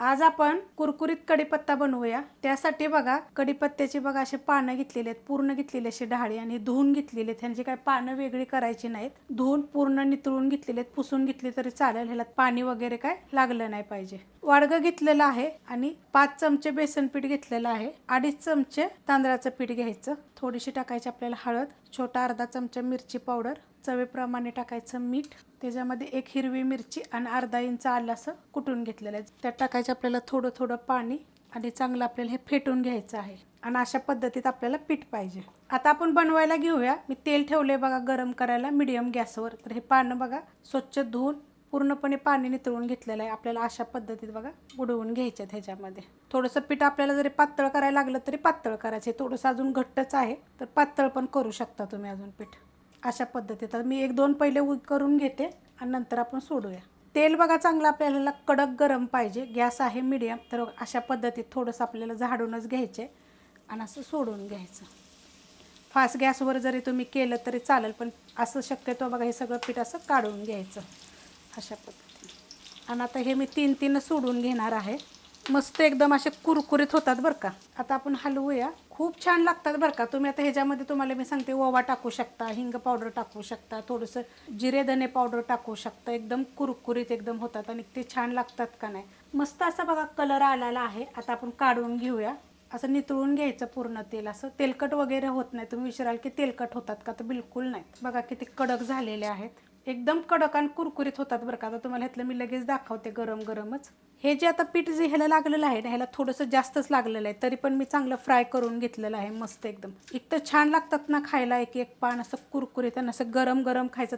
आज आपण कुरकुरीत कढीपत्ता बनवूया. त्यासाठी बघा कढीपत्त्याची बघा असे पानं घेतलेले आहेत पूर्ण घेतलेले असे डहाळे आणि धुवून घेतलेले आहेत. ह्यांची काय पानं वेगळी करायची नाहीत. धुवून पूर्ण नितळून घेतलेले आहेत. पुसून घेतले तरी चालेल. ह्याला पाणी वगैरे काय लागलं नाही पाहिजे. वाडगं घेतलेलं आहे आणि पाच चमचे बेसन पीठ घेतलेलं आहे. अडीच चमचे तांदळाचं पीठ घ्यायचं. थोडीशी टाकायची आपल्याला हळद छोटा अर्धा चमचा मिरची पावडर चवेप्रमाणे टाकायचं मीठ. त्याच्यामध्ये एक हिरवी मिरची आणि अर्धा इंच आलं असं कुटून घेतलेलं आहे. त्यात टाकायचं आपल्याला थोडं थोडं पाणी आणि चांगलं आपल्याला हे फेटून घ्यायचं आहे. आणि अशा पद्धतीत आपल्याला पीठ पाहिजे. आता आपण बनवायला घेऊया. मी तेल ठेवले बघा गरम करायला मिडियम गॅसवर. तर हे पानं बघा स्वच्छ धुवून पूर्णपणे पाणी नितळून घेतलेलं आहे. आपल्याला अशा पद्धतीत बघा बुडवून घ्यायचं आहे ह्याच्यामध्ये. थोडंसं पीठ आपल्याला जरी पातळ करायला लागलं तरी पातळ करायचं आहे. थोडंसं अजून घट्टच आहे. तर पातळ पण करू शकता तुम्ही अजून पीठ. अशा पद्धतीत. आता मी एक दोन पहिले उ करून घेते आणि नंतर आपण सोडूया. तेल बघा चांगलं आपल्याला कडक गरम पाहिजे. गॅस आहे मीडियम तर अशा पद्धतीत थोडंसं आपल्याला झाडूनच घ्यायचे आणि असं सोडून घ्यायचं. फास्ट गॅसवर जरी तुम्ही केलं तरी चालेल पण असं शक्यतो बघा हे सगळं पीठ असं काढून घ्यायचं. अशा पद्धतीने. आणि आता हे मी तीन तीन सोडून घेणार आहे. मस्त एकदम असे कुरकुरीत होतात बरं का. आता आपण हलवूया. खूप छान लागतात बरं का. तुम्ही आता ह्याच्यामध्ये तुम्हाला मी सांगते ओवा टाकू शकता हिंग पावडर टाकू शकता थोडंसं जिरे धने पावडर टाकू शकता. एकदम कुरकुरीत एकदम होतात आणि ते छान लागतात का नाही. मस्त असा बघा कलर आलेला आहे. आता आपण काढून घेऊया. असं नितळून घ्यायचं पूर्ण तेल. असं तेलकट वगैरे होत नाही. तुम्ही विचाराल की तेलकट होतात का तर बिलकुल नाही. बघा किती कडक झालेले आहेत. एकदम कडक आणि कुरकुरीत होतात बरं का. आता तुम्हाला ह्यातलं मी लगेच दाखवते गरम गरमच हे जे आता पीठ जे ह्याला लागलेलं आहे ना ह्याला थोडंसं जास्तच लागलेलं आहे. तरी पण मी चांगलं फ्राय करून घेतलेलं आहे मस्त एकदम. एक तर छान लागतात ना खायला एक एक पान असं कुरकुरीत आणि असं गरम गरम खायचं.